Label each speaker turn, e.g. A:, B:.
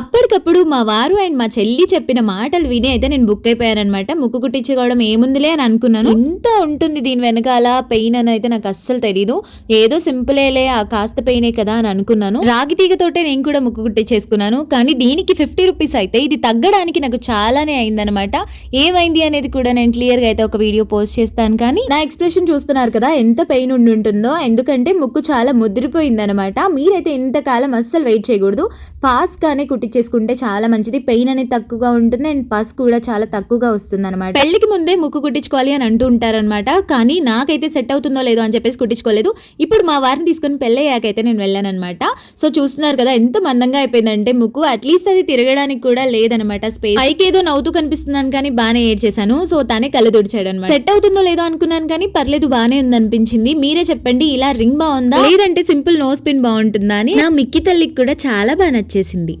A: అప్పటికప్పుడు మా వారు అండ్ మా చెల్లి చెప్పిన మాటలు విని అయితే నేను బుక్ అయిపోయానమాట ముక్కు కుట్టించుకోవడం ఏముందిలే అని అనుకున్నాను. ఇంత ఉంటుంది దీని వెనకాల పెయిన్ అని అయితే నాకు అస్సలు తెలీదు. ఏదో సింపులేలే ఆ కాస్త పెయినే కదా అని అనుకున్నాను. రాగి తీగతోటే నేను కూడా ముక్కు కుట్టించేసుకున్నాను. కానీ దీనికి ఫిఫ్టీ రూపీస్ అయితే ఇది తగ్గడానికి నాకు చాలానే అయిందనమాట ఏమైంది అనేది కూడా నేను క్లియర్గా అయితే ఒక వీడియో పోస్ట్ చేస్తాను. కానీ నా ఎక్స్ప్రెషన్ చూస్తున్నారు కదా ఎంత పెయిన్ ఉండి ఉంటుందో. ఎందుకంటే ముక్కు చాలా ముదిరిపోయిందనమాట మీరైతే ఇంతకాలం అస్సలు వెయిట్ చేయకూడదు. ఫాస్ట్ గానే చాలా మంచిది. పెయిన్ అనేది తక్కువగా ఉంటుంది అండ్ పస్ కూడా చాలా తక్కువగా వస్తుంది అనమాట పెళ్ళికి ముందే ముక్కు కుట్టించుకోవాలి అని అంటూ ఉంటారనమాట కానీ నాకైతే సెట్ అవుతుందో లేదో అని చెప్పేసి కుట్టించుకోలేదు. ఇప్పుడు మా వారిని తీసుకుని పెళ్ళయ్యాకైతే నేను వెళ్ళాను అనమాట సో చూస్తున్నారు కదా ఎంత మందంగా అయిపోయిందంటే ముక్కు అట్లీస్ట్ అది తిరగడానికి కూడా లేదనమాట స్పేస్ పైకి ఏదో నవ్వుతూ కనిపిస్తున్నాను కానీ బాగానే ఏడ్ చేశాను సో తనే కళ్ళు తుడిచాడు అనమాట సెట్ అవుతుందో లేదో అనుకున్నాను కానీ పర్లేదు బాగానే ఉంది అనిపించింది మీరే చెప్పండి ఇలా రింగ్ బాగుందా? లేదంటే సింపుల్ నోస్ పిన్ బాగుంటుందా అని నా మిక్కి తల్లికి కూడా చాలా బాగా నచ్చేసింది.